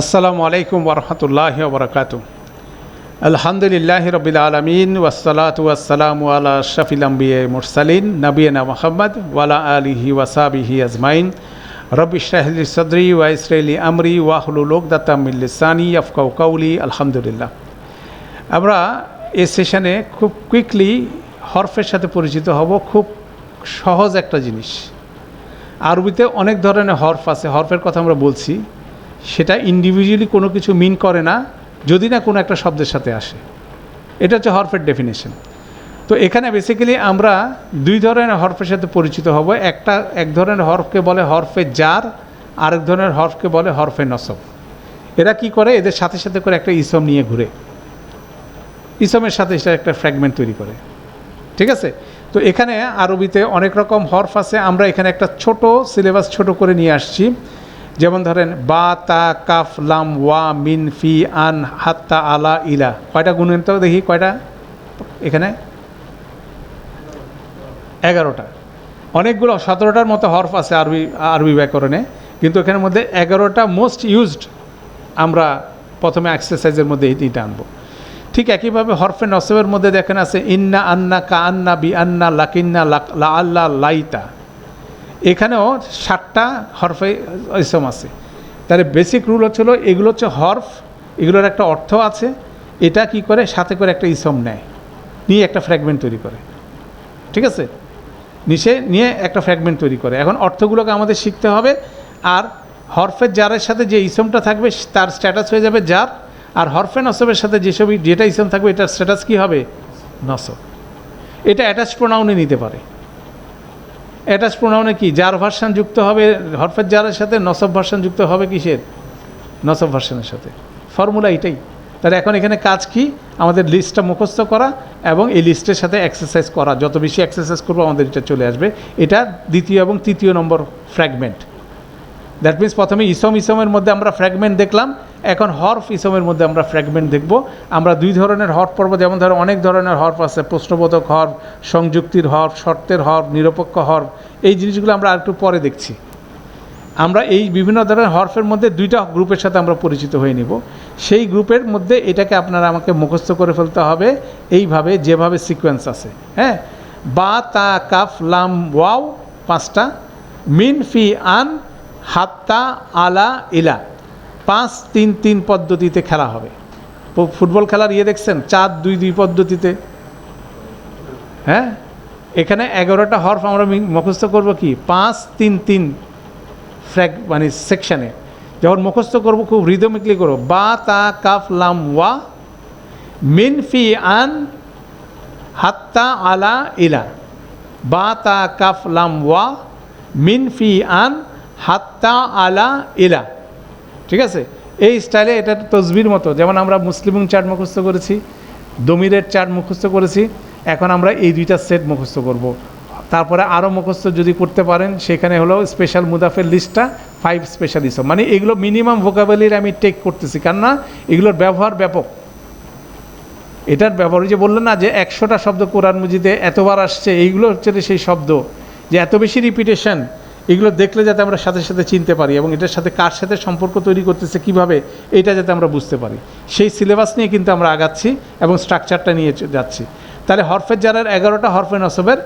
আসসালামু আলাইকুম ওরহমতুল্লাহ বরকাত আলহামদুলিল্লাহ রবিল আলমিন ওয়াসালাত ওয়াসালাম আলা শফিলাম্বিয়ে মুরসালিন নবীনা মোহাম্মদ ওয়ালা আলিহি ওয়াসাবিহি আজমাইন। রবি শাহলি সদরি ওয়াইসরাইলি আমরি ওয়াহলুল ওকদাতামিল্লিসানি আফকাউ কাউলি, আলহামদুলিল্লাহ। আমরা এই সেশনে খুব কুইকলি হরফের সাথে পরিচিত হব, খুব সহজ একটা জিনিস। আরবিতে অনেক ধরনের হরফ আছে, হরফের কথা আমরা বলছি। সেটা ইন্ডিভিজুয়ালি কোনো কিছু মিন করে না, যদি না কোনো একটা শব্দের সাথে আসে। এটা হচ্ছে হরফের ডেফিনেশন তো এখানে বেসিক্যালি আমরা দুই ধরনের হরফের সাথে পরিচিত হব। একটা, এক ধরনের হরফকে বলে হরফে জার, আরেক ধরনের হরফকে বলে হরফে নসব। এরা কি করে? এদের সাথে সাথে করে একটা ইসম নিয়ে ঘুরে। ইসমের সাথে সেটা একটা ফ্র্যাগমেন্ট তৈরি করে। ঠিক আছে? তো এখানে আরবিতে অনেক রকম হরফ আছে। আমরা এখানে একটা ছোট সিলেবাস ছোট করে নিয়ে আসছি। যেমন ধরেন, বা, তা, কাফ, লাম, ওয়া, মিন, ফি, আন, হাত্তা, আলা, ইলা। কয়টা গুণেন তো দেখি, কয়টা? এখানে? এগারোটা। অনেকগুলো, সতেরোটার মতো হরফ আছে আরবি আরবি ব্যাকরণে। কিন্তু এখানের মধ্যে এগারোটা মোস্ট ইউজড আমরা প্রথমে এক্সারসাইজের মধ্যে এইটা আনব। ঠিক একইভাবে হরফে নসবের মধ্যে দেখেন আছে, ইন্না আন্না কা আন্না বি আন্না লাকিন্না লা আল্লাহ লাইতা। এখানেও সাতটা হরফে ইসম আছে। তাহলে বেসিক রুল হচ্ছিল এগুলো হচ্ছে হরফ, এগুলোর একটা অর্থ আছে। এটা কি করে? সাথে করে একটা ইসম নেয়। নিয়ে একটা ফ্র্যাগমেন্ট তৈরি করে। ঠিক আছে? নিচে নিয়ে একটা ফ্র্যাগমেন্ট তৈরি করে। এখন অর্থগুলোকে আমাদের শিখতে হবে। আর হরফের জারের সাথে যে ইসমটা থাকবে, তার স্ট্যাটাস হয়ে যাবে জার। আর হরফে নসবের সাথে যেসব যেটা ইসম থাকবে, এটার স্ট্যাটাস কী হবে? নসব। এটা অ্যাটাচ প্রোনাউনে নিতে পারে। অ্যাটাচ প্রোনাউনে কি যার ভার্সান যুক্ত হবে, হরফের জারের সাথে নসব ভার্সান যুক্ত হবে কিসের? নসব ভার্সানের সাথে। ফর্মুলা এটাই। তাহলে এখন এখানে কাজ কি? আমাদের লিস্টটা মুখস্থ করা এবং এই লিস্টের সাথে এক্সারসাইজ করা। যত বেশি এক্সারসাইজ করব, আমাদের এটা চলে আসবে। এটা দ্বিতীয় এবং তৃতীয় নম্বর ফ্র্যাগমেন্ট দ্যাট মিন্স প্রথমে ইসম, ইসমের মধ্যে আমরা ফ্র্যাগমেন্ট দেখলাম। এখন হরফ ইসমের মধ্যে আমরা ফ্র্যাগমেন্ট দেখব। আমরা দুই ধরনের হরফ পর্ব যেমন ধরো অনেক ধরনের হরফ আছে, প্রশ্নবোধক হরফ, সংযুক্তির হরফ, শর্তের হরফ, নিরপেক্ষ হরফ, এই জিনিসগুলো আমরা আরেকটু পরে দেখছি। আমরা এই বিভিন্ন ধরনের হরফের মধ্যে দুইটা গ্রুপের সাথে আমরা পরিচিত হয়ে নিব। সেই গ্রুপের মধ্যে এটাকে আপনারা আমাকে মুখস্থ করে ফেলতে হবে, এইভাবে, যেভাবে সিকোয়েন্স আছে হ্যাঁ? বা, তা, কাফ, লাম, ওয়াও, পাঁচটা, মিন, ফি, আন, হাত্তা, আলা, ইলা। পাঁচ তিন তিন পদ্ধতিতে খেলা হবে। ফুটবল খেলার ইয়ে দেখছেন? চার দুই দুই পদ্ধতিতে। হ্যাঁ? এখানে এগারোটা হরফ আমরা মুখস্থ করব কি? পাঁচ তিন তিন ফ্র্যাগ মানে সেকশানে। যখন মুখস্থ করব, খুব রিদমিকলি করব। বা, তা, কাফ, লাম, ওয়া, মিন, ফি, আন, হাত্তা, আলা, ইলা। বা, তা, কাফ, লাম, ওয়া, মিন, ফি, আন, হাত্তা, আলা, ইলা। ঠিক আছে? এই স্টাইলে এটা তসবির মতো, যেমন আমরা মুসলিম চার্ট মুখস্থ করেছি, দমিরের চার্ট মুখস্থ করেছি, এখন আমরা এই দুইটা সেট মুখস্থ করব। তারপরে আরও মুখস্থ যদি করতে পারেন, সেখানে হলো স্পেশাল মুদাফের লিস্টটা ফাইভ স্পেশালিজম মানে এগুলো মিনিমাম ভোকাবেলির আমি টেক করতেছি, কেননা এগুলোর ব্যবহার ব্যাপক। এটার ব্যবহার যে বললেন না যে একশোটা শব্দ কোরআন মুজিদে এতবার আসছে, এইগুলো হচ্ছে সেই শব্দ। যে এত বেশি রিপিটেশন এগুলো দেখলে যাতে আমরা সাথে সাথে চিনতে পারি এবং এটার সাথে কার সাথে সম্পর্ক তৈরি করতেছে, কীভাবে, এটা যাতে আমরা বুঝতে পারি। সেই সিলেবাস নিয়ে কিন্তু আমরা আগাচ্ছি এবং স্ট্রাকচারটা নিয়ে যাচ্ছি। তাহলে হরফের যারা এগারোটা হরফে নসবের